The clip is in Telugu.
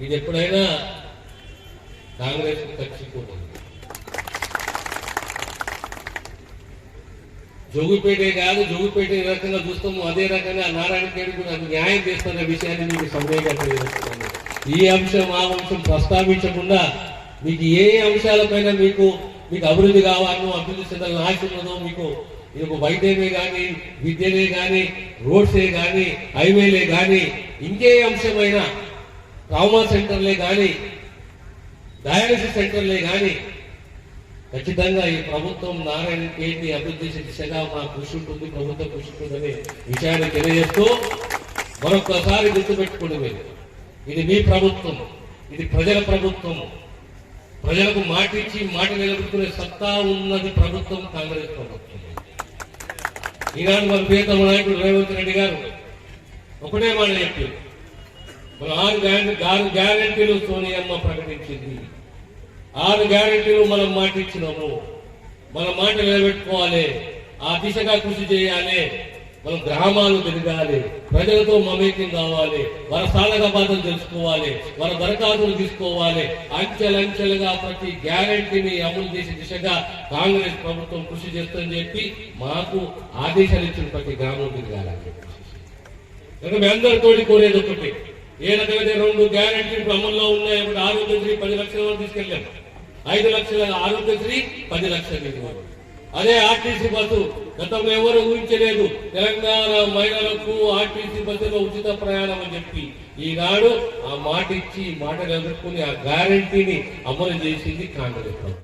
ఇది ఎప్పుడైనా కాంగ్రెస్ తచ్చిపోతుంది జోగుపేటే కాదు జోగుపేట ఏ రకంగా చూస్తాము అదే రకంగా నారాయణకేడు కూడా న్యాయం చేస్తున్న విషయాన్ని మీకు సందేహంగా తెలియజేస్తున్నాను. ఈ అంశం ఆ అంశం ప్రస్తావించకుండా మీకు ఏ అంశాలపైన మీకు మీకు అభివృద్ధి కావాలనో అభివృద్ధి చెందాలని ఆశ ఉన్నదో మీకు ఒక వైద్యమే కానీ విద్యనే కానీ రోడ్సే కానీ హైవేలే కానీ ఇంకే అంశమైనా ట్రామా సెంటర్లే కానీ డయాలసిస్ సెంటర్లే కానీ ఖచ్చితంగా ఈ ప్రభుత్వం నారాయణ కేంద్రి అభివృద్ధి దిశగా మా కృషి ఉంటుంది ప్రభుత్వం కృషి ఉంటుందనే విషయాన్ని తెలియజేస్తూ మరొకసారి గుర్తుపెట్టుకోండి మీరు. ఇది మీ ప్రభుత్వం ఇది ప్రజల ప్రభుత్వం. ప్రజలకు మాటిచ్చి మాట నిలబెట్టుకునే సత్తా ఉన్నది ప్రభుత్వం కాంగ్రెస్ ప్రభుత్వం. ఈనాడు మన ప్రియతమ నాయకుడు రేవంత్ రెడ్డి గారు ఒకటే మాట చెప్పారు. ఆరు గ్యారెంటీ ఆరు గ్యారెంటీలు సోనియమ్మ ప్రకటించింది. ఆరు గ్యారెంటీలు మనం మాట ఇచ్చినాము మన మాట నిలబెట్టుకోవాలి. ఆ దిశగా కృషి చేయాలి. మనం గ్రామాలు తిరగాలి. ప్రజలతో మమేకం కావాలి. వారి సాధక బాధలు తెలుసుకోవాలి. వారి దరఖాస్తులు తీసుకోవాలి. అంచెలంచెలుగా ప్రతి గ్యారెంటీని అమలు చేసే దిశగా కాంగ్రెస్ ప్రభుత్వం కృషి చేస్తుందని చెప్పి మాకు ఆదేశాలు ఇచ్చిన ప్రతి గ్రామం తిరగాలని చెప్పి కనుక మీ కోరేది ఒకటి. ఏ రకమైన రెండు గ్యారెంటీ అమల్లో ఉన్నాయి ఇప్పుడు ఆరోగ్యశ్రీ పది లక్షల వరకు తీసుకెళ్ళాం. ఐదు లక్షల ఆరోగ్యశ్రీ పది లక్షల అదే ఆర్టీసీ బస్సు గతంలో ఎవరు ఊహించలేదు. తెలంగాణ మహిళలకు ఆర్టీసీ బస్సులో ఉచిత ప్రయాణం అని చెప్పి. ఈనాడు ఆ మాట ఇచ్చి మాట ఎదుర్కొని ఆ గ్యారంటీని అమలు చేసింది కాంగ్రెస్